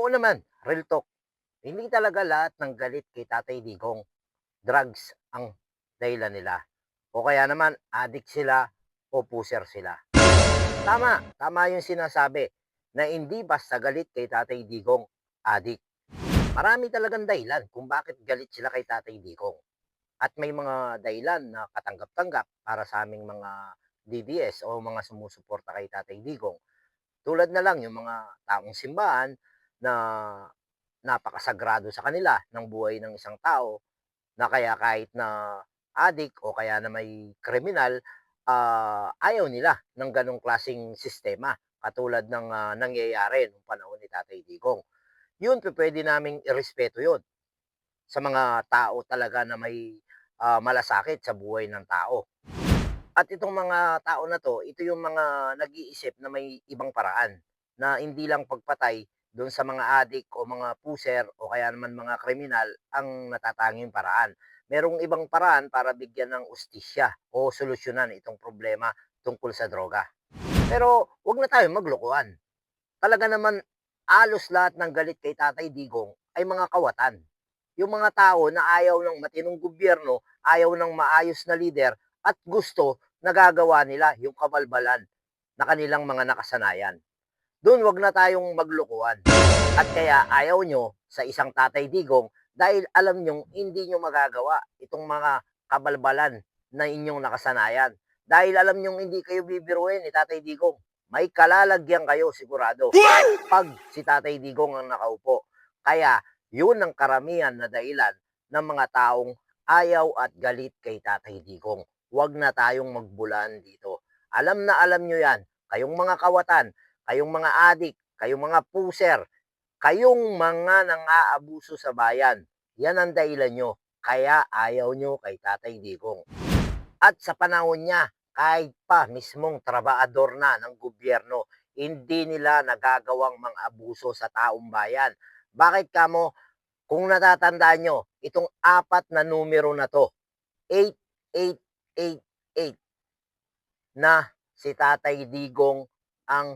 Oo naman, real talk. Hindi talaga lahat ng galit kay Tatay Digong drugs ang dahilan nila. O kaya naman addict sila o puser sila. Tama, tama yung sinasabi na hindi basta galit kay Tatay Digong addict. Marami talagang dahilan kung bakit galit sila kay Tatay Digong. At may mga dahilan na katanggap-tanggap para sa aming mga DDS o mga sumusuporta kay Tatay Digong. Tulad na lang yung mga taong simbahan na napakasagrado sa kanila ng buhay ng isang tao na kaya kahit na adik o kaya na may kriminal, ah, ayaw nila ng ganong klaseng sistema katulad ng ah, nangyayari nung panahon ni Tatay Digong. Yun pwede naming irespeto yun sa mga tao talaga na may ah, malasakit sa buhay ng tao. At itong mga tao na to, ito yung mga nag-iisip na may ibang paraan na hindi lang pagpatay doon sa mga adik o mga puser o kaya naman mga kriminal ang natatanging paraan. Merong ibang paraan para bigyan ng ustisya o solusyonan itong problema tungkol sa droga. Pero wag na tayo maglokohan. Talaga naman alos lahat ng galit kay Tatay Digong ay mga kawatan. Yung mga tao na ayaw ng matinong gobyerno, ayaw ng maayos na lider at gusto nagagawa nila yung kabalbalan na kanilang mga nakasanayan. Doon wag na tayong maglokohan. At kaya ayaw nyo sa isang Tatay Digong dahil alam nyong hindi nyo magagawa itong mga kabalbalan na inyong nakasanayan. Dahil alam nyong hindi kayo bibiruin ni Tatay Digong. May kalalagyan kayo sigurado pag si Tatay Digong ang nakaupo. Kaya yun ang karamihan na dahilan ng mga taong ayaw at galit kay Tatay Digong. Huwag na tayong magbulan dito. Alam na alam nyo yan. Kayong mga kawatan, kayong mga adik, kayong mga puser, kayong mga nang-aabuso sa bayan. Yan ang dahilan nyo. Kaya ayaw nyo kay Tatay Digong. At sa panahon niya, kahit pa mismong trabahador na ng gobyerno, hindi nila nagagawang mga abuso sa taong bayan. Bakit kamo? Kung natatandaan nyo, itong apat na numero na to, 8888, na si Tatay Digong ang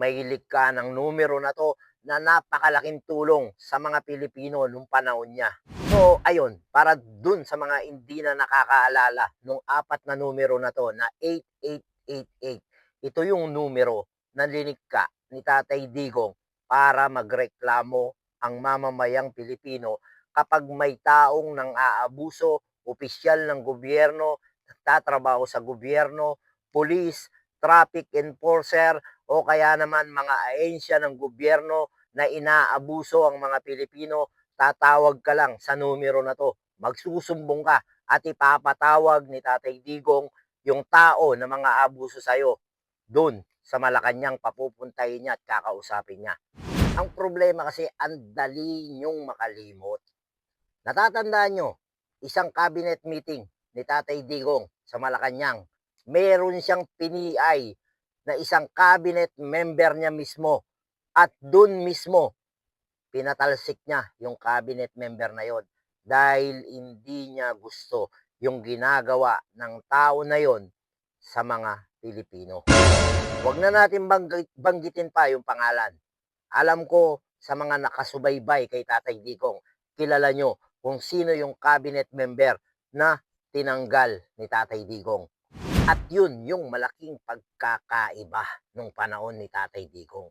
may likha ng numero na to na napakalaking tulong sa mga Pilipino nung panahon niya. So, ayun, para dun sa mga hindi na nakakaalala nung apat na numero na to na 8888, ito yung numero na linikha ni Tatay Digong para magreklamo ang mamamayang Pilipino kapag may taong nang aabuso, opisyal ng gobyerno, nagtatrabaho sa gobyerno, police, traffic enforcer, o kaya naman mga ahensya ng gobyerno na inaabuso ang mga Pilipino, tatawag ka lang sa numero na to. Magsusumbong ka at ipapatawag ni Tatay Digong yung tao na mga abuso sa'yo doon sa Malacanang papupuntahin niya at kakausapin niya. Ang problema kasi ang dali niyong makalimot. Natatandaan nyo, isang cabinet meeting ni Tatay Digong sa Malacanang, meron siyang piniay na isang cabinet member niya mismo at doon mismo pinatalsik niya yung cabinet member na yon dahil hindi niya gusto yung ginagawa ng tao na yon sa mga Pilipino. Huwag na natin banggit, banggitin pa yung pangalan. Alam ko sa mga nakasubaybay kay Tatay Digong, kilala nyo kung sino yung cabinet member na tinanggal ni Tatay Digong. At yun yung malaking pagkakaiba nung panahon ni Tatay Digong.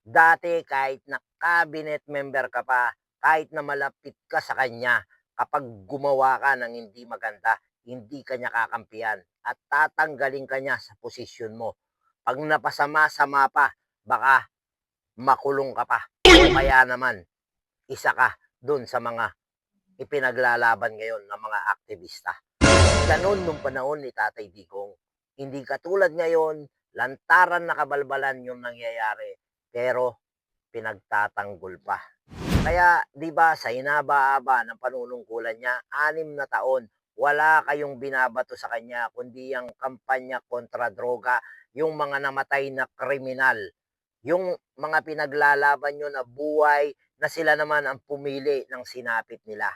Dati kahit na cabinet member ka pa, kahit na malapit ka sa kanya, kapag gumawa ka ng hindi maganda, hindi ka niya kakampiyan at tatanggalin ka niya sa posisyon mo. Pag napasama-sama pa, baka makulong ka pa. O kaya naman, isa ka dun sa mga ipinaglalaban ngayon ng mga aktivista. Ganon nung panahon ni Tatay Digong. Hindi katulad ngayon, lantaran na kabalbalan yung nangyayari, pero pinagtatanggol pa. Kaya, di ba, sa inaba-aba ng panunungkulan niya, anim na taon, wala kayong binabato sa kanya, kundi ang kampanya kontra droga, yung mga namatay na kriminal, yung mga pinaglalaban nyo na buhay na sila naman ang pumili ng sinapit nila.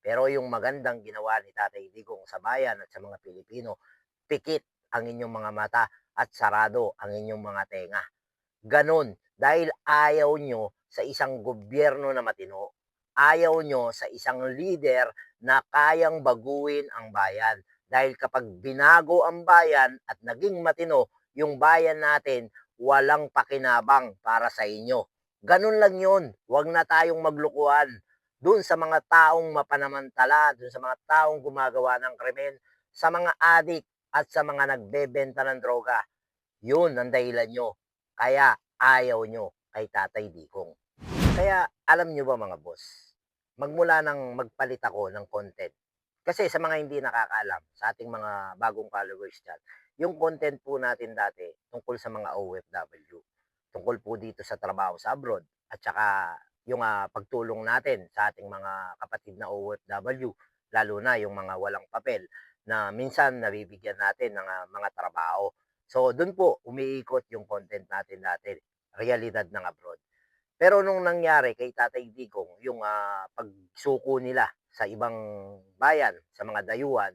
Pero yung magandang ginawa ni Tatay Digong sa bayan at sa mga Pilipino, pikit ang inyong mga mata at sarado ang inyong mga tenga. Ganon, dahil ayaw nyo sa isang gobyerno na matino. Ayaw nyo sa isang leader na kayang baguhin ang bayan. Dahil kapag binago ang bayan at naging matino, yung bayan natin, walang pakinabang para sa inyo. Ganun lang yun. Huwag na tayong maglukuhan. Doon sa mga taong mapanamantala, doon sa mga taong gumagawa ng krimen, sa mga adik at sa mga nagbebenta ng droga. Yun ang dahilan nyo. Kaya ayaw nyo kay Tatay Dikong. Kaya alam nyo ba mga boss, magmula nang magpalit ako ng content. Kasi sa mga hindi nakakaalam, sa ating mga bagong followers dyan, yung content po natin dati tungkol sa mga OFW. Tungkol po dito sa trabaho sa abroad at saka yung ah, pagtulong natin sa ating mga kapatid na OFW, lalo na yung mga walang papel na minsan nabibigyan natin ng ah, mga trabaho. So doon po umiikot yung content natin dati, realidad ng abroad. Pero nung nangyari kay Tatay Digong, yung ah, pagsuko nila sa ibang bayan, sa mga dayuhan,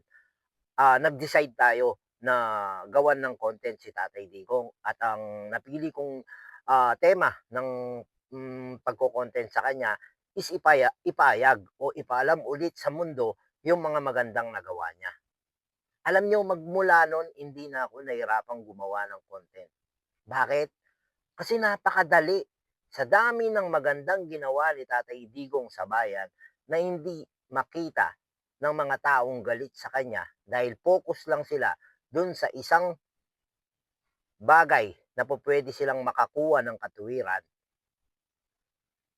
ah, nag-decide tayo na gawan ng content si Tatay Digong at ang napili kong ah, tema ng mm, pagko-content sa kanya is ipaya, ipayag o ipaalam ulit sa mundo yung mga magandang nagawa niya. Alam nyo, magmula nun, hindi na ako nahirapang gumawa ng content. Bakit? Kasi napakadali. Sa dami ng magandang ginawa ni Tatay Digong sa bayan na hindi makita ng mga taong galit sa kanya dahil focus lang sila dun sa isang bagay na po pwede silang makakuha ng katuwiran,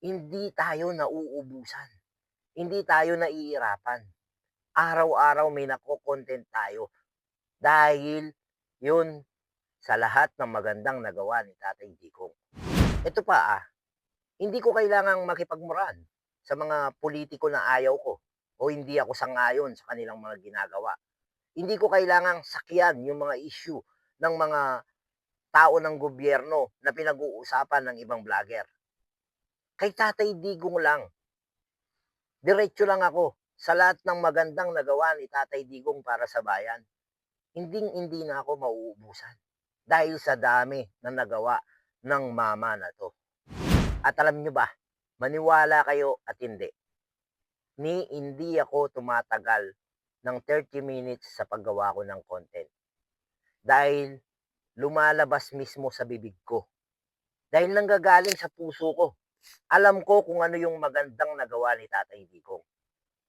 hindi tayo nauubusan. Hindi tayo naiirapan. Araw-araw may nako-content tayo. Dahil yun sa lahat ng magandang nagawa ni Tatay Digong. Ito pa ah, hindi ko kailangang makipagmuran sa mga politiko na ayaw ko o hindi ako sangayon sa kanilang mga ginagawa. Hindi ko kailangang sakyan yung mga issue ng mga tao ng gobyerno na pinag-uusapan ng ibang vlogger. Kay Tatay Digong lang. Diretso lang ako sa lahat ng magandang nagawa ni Tatay Digong para sa bayan. Hinding hindi na ako mauubusan dahil sa dami na nagawa ng mama na to. At alam nyo ba, maniwala kayo at hindi. Ni hindi ako tumatagal ng 30 minutes sa paggawa ko ng content. Dahil lumalabas mismo sa bibig ko. Dahil nanggagaling sa puso ko. Alam ko kung ano yung magandang nagawa ni Tatay Digong.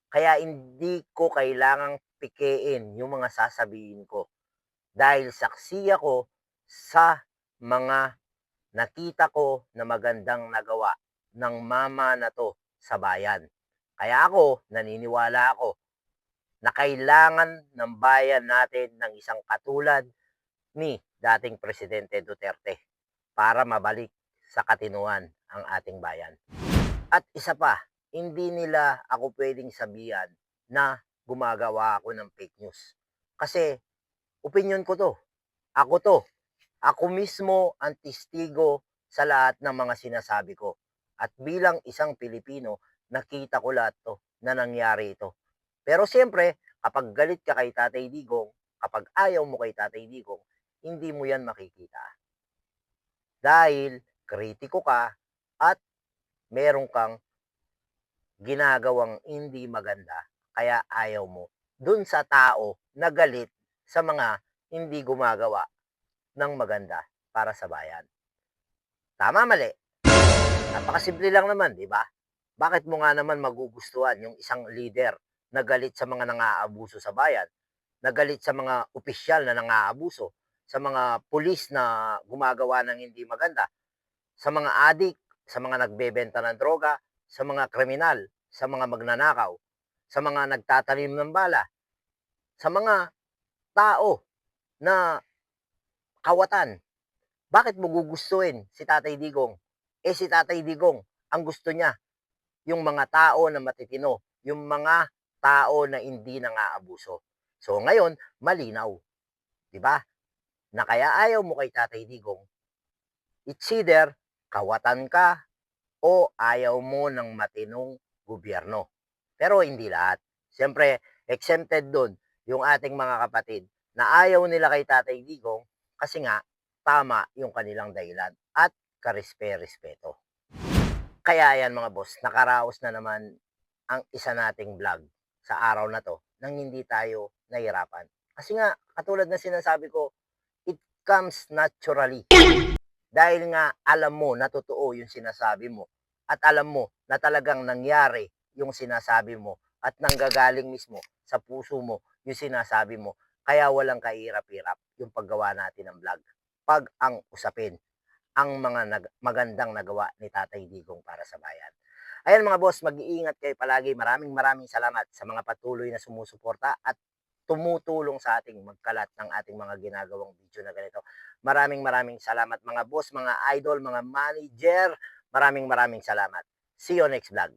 Kaya hindi ko kailangang pikein yung mga sasabihin ko. Dahil saksi ako sa mga nakita ko na magandang nagawa ng mama na to sa bayan. Kaya ako, naniniwala ako na kailangan ng bayan natin ng isang katulad ni dating Presidente Duterte para mabalik sa katinuan ang ating bayan. At isa pa, hindi nila ako pwedeng sabihan na gumagawa ako ng fake news. Kasi opinion ko to. Ako to. Ako mismo ang testigo sa lahat ng mga sinasabi ko. At bilang isang Pilipino, nakita ko lahat to na nangyari ito. Pero siyempre, kapag galit ka kay Tatay Digong, kapag ayaw mo kay Tatay Digong, hindi mo yan makikita. Dahil kritiko ka at meron kang ginagawang hindi maganda, kaya ayaw mo dun sa tao na galit sa mga hindi gumagawa ng maganda para sa bayan. Tama, mali. Napakasimple lang naman, di ba? Bakit mo nga naman magugustuhan yung isang leader na galit sa mga nangaabuso sa bayan, na galit sa mga opisyal na nangaabuso, sa mga pulis na gumagawa ng hindi maganda, sa mga adik, sa mga nagbebenta ng droga, sa mga kriminal, sa mga magnanakaw, sa mga nagtatanim ng bala, sa mga tao na kawatan. Bakit mo gugustuhin si Tatay Digong? Eh si Tatay Digong, ang gusto niya, yung mga tao na matitino, yung mga tao na hindi nangaabuso. So ngayon, malinaw. 'Di ba? Na kaya ayaw mo kay Tatay Digong. It's either kawatan ka o ayaw mo ng matinong gobyerno. Pero hindi lahat. Siyempre, exempted doon yung ating mga kapatid na ayaw nila kay Tatay Digong kasi nga tama yung kanilang dahilan at karespe-respeto. Kaya yan mga boss, nakaraos na naman ang isa nating vlog sa araw na to nang hindi tayo nahirapan. Kasi nga, katulad na sinasabi ko, it comes naturally. Dahil nga alam mo na totoo yung sinasabi mo at alam mo na talagang nangyari yung sinasabi mo at nanggagaling mismo sa puso mo yung sinasabi mo. Kaya walang kahirap-hirap yung paggawa natin ng vlog. Pag ang usapin ang mga nag- magandang nagawa ni Tatay Digong para sa bayan. Ayan mga boss, mag-iingat kayo palagi. Maraming maraming salamat sa mga patuloy na sumusuporta at tumutulong sa ating magkalat ng ating mga ginagawang video na ganito. Maraming maraming salamat mga boss, mga idol, mga manager. Maraming maraming salamat. See you next vlog.